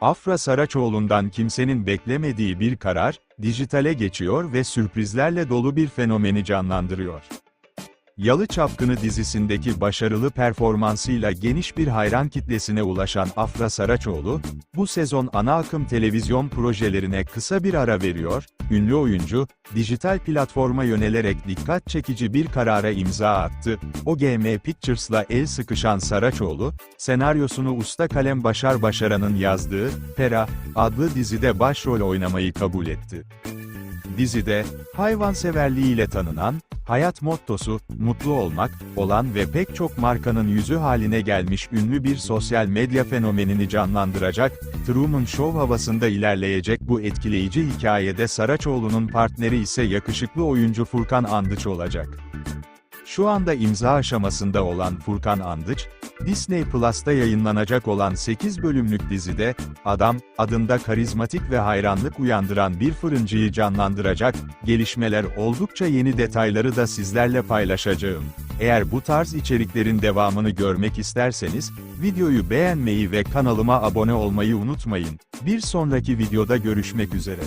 Afra Saraçoğlu'ndan kimsenin beklemediği bir karar, dijitale geçiyor ve sürprizlerle dolu bir fenomeni canlandırıyor. Yalı Çapkını dizisindeki başarılı performansıyla geniş bir hayran kitlesine ulaşan Afra Saraçoğlu, bu sezon ana akım televizyon projelerine kısa bir ara veriyor, ünlü oyuncu, dijital platforma yönelerek dikkat çekici bir karara imza attı. OGM Pictures'la el sıkışan Saraçoğlu, senaryosunu usta kalem Başar Başaran'ın yazdığı, Pera, adlı dizide başrol oynamayı kabul etti. Dizide, hayvanseverliğiyle tanınan, hayat mottosu, mutlu olmak, olan ve pek çok markanın yüzü haline gelmiş ünlü bir sosyal medya fenomenini canlandıracak, Truman Show havasında ilerleyecek bu etkileyici hikayede Saraçoğlu'nun partneri ise yakışıklı oyuncu Furkan Andıç olacak. Şu anda imza aşamasında olan Furkan Andıç, Disney Plus'ta yayınlanacak olan 8 bölümlük dizide, Adam, adında karizmatik ve hayranlık uyandıran bir fırıncıyı canlandıracak, gelişmeler oldukça yeni detayları da sizlerle paylaşacağım. Eğer bu tarz içeriklerin devamını görmek isterseniz, videoyu beğenmeyi ve kanalıma abone olmayı unutmayın. Bir sonraki videoda görüşmek üzere.